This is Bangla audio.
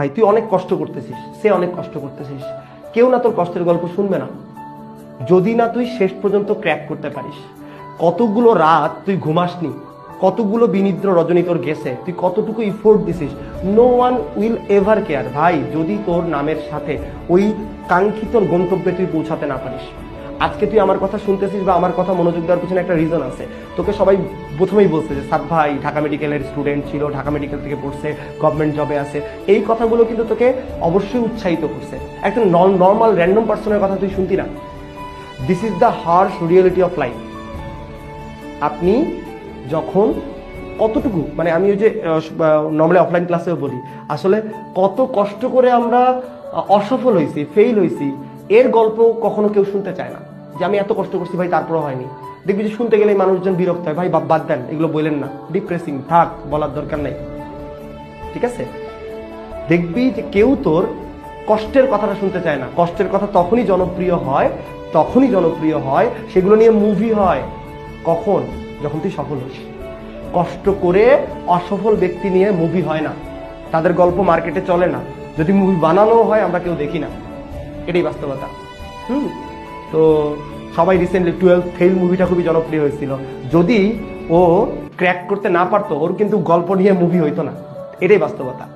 ভাই, তুই অনেক কষ্ট করতেছিস, সে অনেক কষ্ট করতেছিস। কেউ না তোর কষ্টের গল্প শুনবে না। যদি না তুই শেষ পর্যন্ত ক্র্যাক করতে পারিস। কতগুলো রাত তুই ঘুমাসনি, কতগুলো বিনিদ্র রজনী তোর গেছে, তুই কতটুকু ইফোর্ট দিছিস। No one will ever care ভাই, যদি তোর নামের সাথে ওই কাঙ্ক্ষিত গন্তব্যে তুই পৌঁছাতে না পারিস। আজকে তুই আমার কথা শুনতেছিস বা আমার কথা মনোযোগ দেওয়ার পিছনে একটা রিজন আছে। তোকে সবাই প্রথমেই বলছে যে সাদ ভাই, ঢাকা মেডিকেলের স্টুডেন্ট ছিল, ঢাকা মেডিকেল থেকে পড়ছে গভর্নমেন্ট জবে আছে। এই কথাগুলো কিন্তু তোকে অবশ্যই উৎসাহিত করছে। একটা নর্মাল র্যান্ডম পার্সনের কথা তুই শুনতি না। This is the harsh reality of life আপনি যখন কতটুকু মানে আমি ওই যে নর্মালি অফলাইন ক্লাসেও বলি, আসলে কত কষ্ট করে আমরা অসফল হয়েছি ফেইল হয়েছি এর গল্প কখনো কেউ শুনতে চায় না। যে আমি এত কষ্ট করছি, ভাই, তারপরও হয়নি। দেখবি যে শুনতে গেলেই মানুষজন বিরক্ত হয়, ভাই বাদ দেন, এগুলো বললেন না। ডিপ্রেসিং থাক, বলার দরকার নাই। ঠিক আছে? দেখবি যে কেউ তোর কষ্টের কথাটা শুনতে চায় না। কষ্টের কথা তখনই জনপ্রিয় হয়, তখনই জনপ্রিয় হয়, সেগুলো নিয়ে মুভি হয়। কখন? যখন তুই সফল হস। কষ্ট করে অসফল ব্যক্তি নিয়ে মুভি হয় না। তাদের গল্প মার্কেটে চলে না। যদি মুভি বানানো হয়, আমরা কেউ দেখি না। এটাই বাস্তবতা। হুম? তো সবাই রিসেন্টলি টুয়েলভ ফেল মুভিটা খুবই জনপ্রিয় হয়েছিল। যদি ও ক্র্যাক করতে না পারতো, ওর কিন্তু গল্প নিয়ে মুভি হইতো না। এটাই বাস্তবতা।